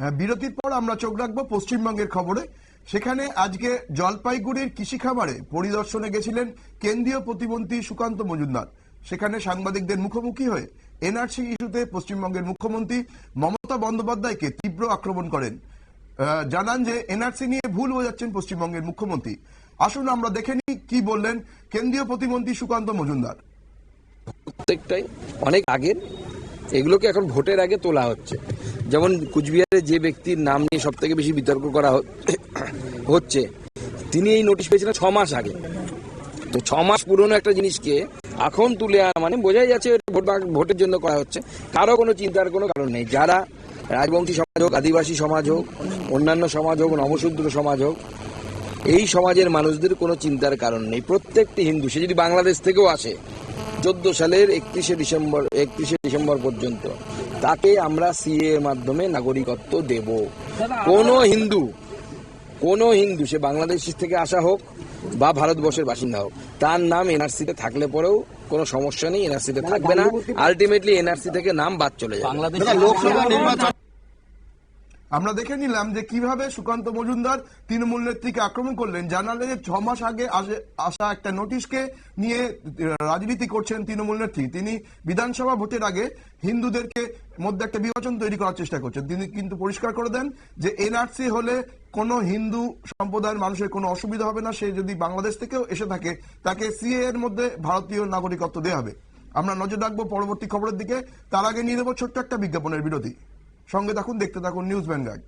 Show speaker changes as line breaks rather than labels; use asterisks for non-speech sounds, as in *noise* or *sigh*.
হ্যাঁ বিরতির পর আমরা চোখ রাখব পশ্চিমবঙ্গের খবরে। সেখানে আজকে জলপাইগুড়ির কৃষি খামারে পরিদর্শনে গেছিলেন কেন্দ্রীয় প্রতিমন্ত্রী সুকান্ত মজুমদার। সেখানে সাংবাদিকদের মুখোমুখি হয়ে এনআরসি ইস্যুতে পশ্চিমবঙ্গের মুখ্যমন্ত্রী মমতা বন্দ্যোপাধ্যায়কে তীব্র আক্রমণ করেন। জানান যে এনআরসি নিয়ে ভুল বোঝাচ্ছেন পশ্চিমবঙ্গের মুখ্যমন্ত্রী। আসুন আমরা দেখে নিই কি বললেন কেন্দ্রীয় প্রতিমন্ত্রী সুকান্ত মজুমদার।
প্রত্যেকটাই অনেক আগের এগুলোকে এখন ভোটের আগে তোলা হচ্ছে। যেমন কুচবিহারে যে ব্যক্তির নাম নিয়ে সব থেকে বেশি বিতর্ক করা *coughs* হচ্ছে, তিনি এই নোটিশ পেয়েছিলেন ছ মাস আগে। তো ছ মাস পুরনো একটা জিনিসকে এখন তুলে আনা মানে বোঝাই যাচ্ছে ভোট ভোটের জন্য করা হচ্ছে। কারও কোনো চিন্তার কোনো কারণ নেই। যারা রাজবংশী সমাজ হোক, আদিবাসী সমাজ হোক, অন্যান্য সমাজ হোক নবশূদ্র সমাজ হোক, এই সমাজের মানুষদের কোনো চিন্তার কারণ নেই। প্রত্যেকটি হিন্দু, সে যদি বাংলাদেশ থেকেও আসে, চোদ্দ সালের একত্রিশে ডিসেম্বর, একত্রিশে ডিসেম্বর পর্যন্ত। তাকে আমরা সিএ এর মাধ্যমে নাগরিকত্ব দেব। কোনো হিন্দু কোন হিন্দু সে বাংলাদেশ থেকে আসা হোক বা ভারতবর্ষের বাসিন্দা হোক তার নাম এনআরসিতে থাকলে পরেও কোনো সমস্যা নেই এনআরসিতে থাকবে না। আলটিমেটলি এনআরসি থেকে নাম বাদ চলে যাবে।
বাংলাদেশের লোকসভা নির্বাচন
আমরা দেখে নিলাম যে কীভাবে সুকান্ত মজুমদার তৃণমূল নেত্রীকে আক্রমণ করলেন। জানালে যে ছ মাস আগে আসে- একটা নোটিশকে নিয়ে রাজনীতি করছেন তৃণমূল নেত্রী। তিনি বিধানসভা ভোটের আগে হিন্দুদেরকে মধ্যে একটা বিভাজন তৈরি করার চেষ্টা করছেন। তিনি কিন্তু পরিষ্কার করে দেন যে এনআরসি হলে কোনো হিন্দু সম্প্রদায়ের মানুষের কোনো অসুবিধা হবে না। সে যদি বাংলাদেশ থেকেও এসে থাকে, তাকে সিএ এর মধ্যে ভারতীয় নাগরিকত্ব দেওয়া হবে। আমরা নজর রাখব পরবর্তী খবরের দিকে। তার আগে নিয়ে নেব ছোট্ট একটা বিজ্ঞাপনের বিরতি। সঙ্গে থাকুন দেখতে থাকুন নিউজ ভ্যানগার্ড।